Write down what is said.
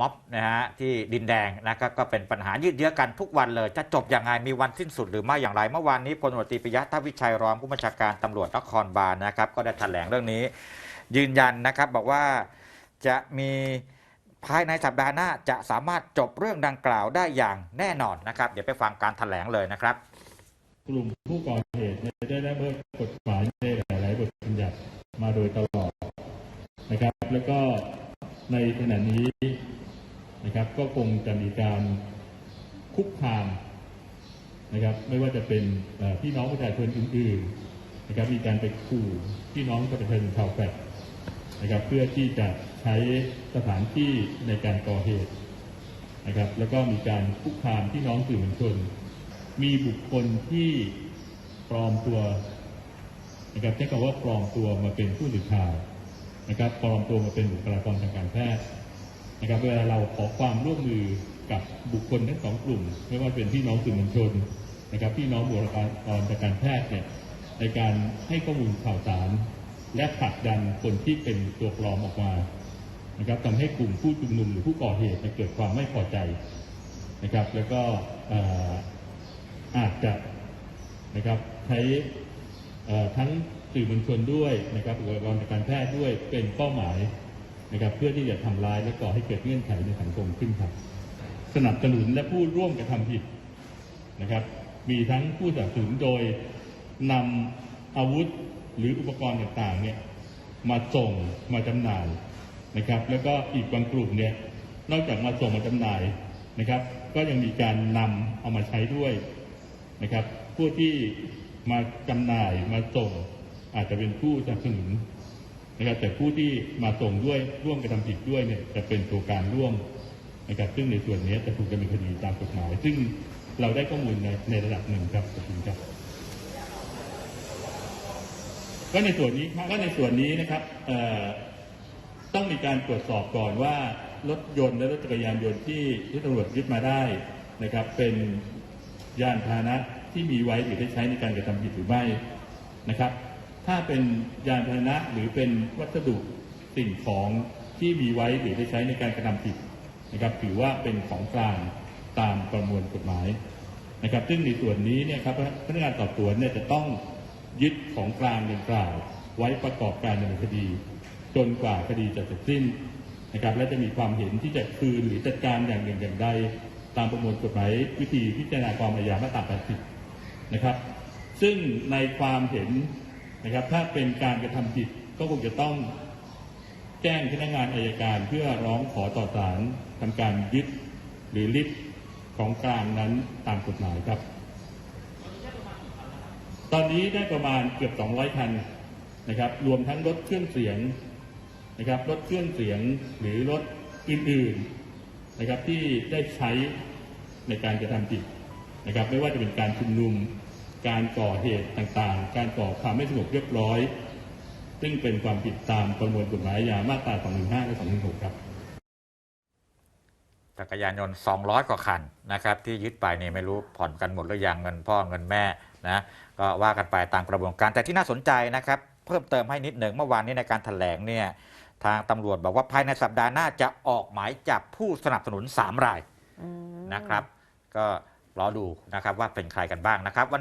ม็อบนะฮะที่ดินแดงนะครับก็เป็นปัญหายืดเยื้อกันทุกวันเลย จะจบยังไงมีวันสิ้นสุดหรือไม่อย่างไรเมื่อวานนี้พลตำรวจตรีปิยะทวิชัยรองผู้บัญชาการตำรวจนครบาลนะครับ ก็ได้แถลงเรื่องนี้ ยืนยันนะครับบอกว่าจะมีภายในสัปดาห์หน้าจะสามารถจบเรื่องดังกล่าวได้อย่างแน่นอนนะครับ เดี๋ยวไปฟังการแถลงเลยนะครับ กลุ่มผู้ก่อเหตุได้ได้เบิกกฎหมายในหลาย ๆ บทบัญญัติมาโดยตลอดนะครับ แล้วก็ ในขณะนี้นะครับก็คงจะมีการคุกคามนะครับไม่ว่าจะเป็นพี่น้องประชาชนอื่นๆนะครับมีการไปขู่พี่น้องประชาชนชาวแฟลตนะครับเพื่อที่จะใช้สถานที่ในการก่อเหตุนะครับแล้วก็มีการคุกคามพี่น้องสื่อมวลชน มีบุคคลที่ปลอมตัวนะครับใช้คำว่าปลอมตัวมาเป็นผู้สื่อข่าว นะครับปลอมตัวมาเป็นบุคลากรทางการแพทย์นะครับเวลาเราขอความร่วมมือกับบุคคลทั้งสองกลุ่ม ไม่ว่าเป็นพี่น้องสื่อมวลชนนะครับ พี่น้องบุคลากรทางการแพทย์เนี่ยในการให้ข้อมูลข่าวสาร และผลักดันคนที่เป็นตัวปลอมออกมานะครับทำให้กลุ่มผู้ชุมนุมหรือผู้ก่อเหตุเกิดความไม่พอใจนะครับ แล้วก็อาจจะนะครับใช้ทั้ง สื่อมวลชนด้วยนะครับอุปกรณ์ทางการแพทย์ด้วยเป็นเป้าหมายนะครับเพื่อที่จะทำร้ายและก่อให้เกิดเงื่อนไขในสังคมขึ้นครับ สนับสนุนและผู้ร่วมกระทำผิดนะครับ มีทั้งผู้สนับสนุนโดยนำอาวุธหรืออุปกรณ์ต่างๆเนี่ยมาส่งมาจำหน่ายนะครับ แล้วก็อีกบางกลุ่มเนี่ยนอกจากมาส่งมาจำหน่ายนะครับ ก็ยังมีการนำเอามาใช้ด้วยนะครับ ผู้ที่มาจำหน่ายมาส่ง อาจจะเป็นผู้สนับสนุนนะครับแต่ผู้ที่มาส่งด้วยร่วมกระทำผิดด้วยเนี่ยจะเป็นตัวการร่วมนะครับซึ่งในส่วนนี้จะถูกดำเนินคดีตามกฎหมาย ซึ่งเราได้ข้อมูลในในระดับหนึ่งครับขอบคุณครับก็ในส่วนนี้ก็ในส่วนนี้นะครับต้องมีการตรวจสอบก่อนว่ารถยนต์และรถจักรยานยนต์ที่ที่ตำรวจยึดมาได้นะครับ เป็นยานพาหนะที่มีไว้หรือได้ใช้ในการกระทำผิดหรือไม่นะครับ ถ้าเป็นยานพาหนะหรือเป็นวัสดุสิ่งของที่มีไว้หรือได้ใช้ในการกระทำผิดนะครับถือว่าเป็นของกลางตามประมวลกฎหมายนะครับซึ่งในส่วนนี้เนี่ยครับพนักงานสอบสวนเนี่ยจะต้องยึดของกลางดังกล่าว ไว้ประกอบการดำเนินคดี จนกว่าคดีจะเสร็จสิ้นนะครับและจะมีความเห็นที่จะคืนหรือจัดการอย่างหนึ่งอย่างใดตามประมวลกฎหมายวิธีพิจารณาความอาญามาตรา80นะครับซึ่งในความเห็น นะครับ ถ้าเป็นการกระทำผิดก็คงจะต้องแจ้งพนักงานอายการเพื่อร้องขอต่อศาลทำการยึดหรือริบของกลางนั้นตามกฎหมายครับ ตอนนี้ได้ประมาณเกือบ 200 คันนะครับ รวมทั้งรถเครื่องเสียงนะครับ รถเครื่องเสียงหรือรถอื่นๆนะครับที่ได้ใช้ในการกระทำผิดนะครับ ไม่ว่าจะเป็นการชุมนุม การก่อเหตุต่างๆ การก่อความไม่สงบเรียบร้อย ซึ่งเป็นความผิดตามประมวลกฎหมายอาญามาตรา 215 และ 216 ครับจักรยานยนต์ 200 กว่าคันนะครับที่ยึดไปเนี่ยไม่รู้ผ่อนกันหมดหรือยังเงินพ่อเงินแม่นะก็ว่ากันไปตามกระบวนการ แต่ที่น่าสนใจนะครับ เพิ่มเติมให้นิดหนึ่งเมื่อวานนี้ในการถแถลงเนี่ยทางตำรวจบอกว่าภายในสัปดาห์หน้าจะออกหมายจับผู้สนับสนุน 3 รายนะครับ ก็รอดูนะครับว่าเป็นใครกันบ้างนะครับวันนี้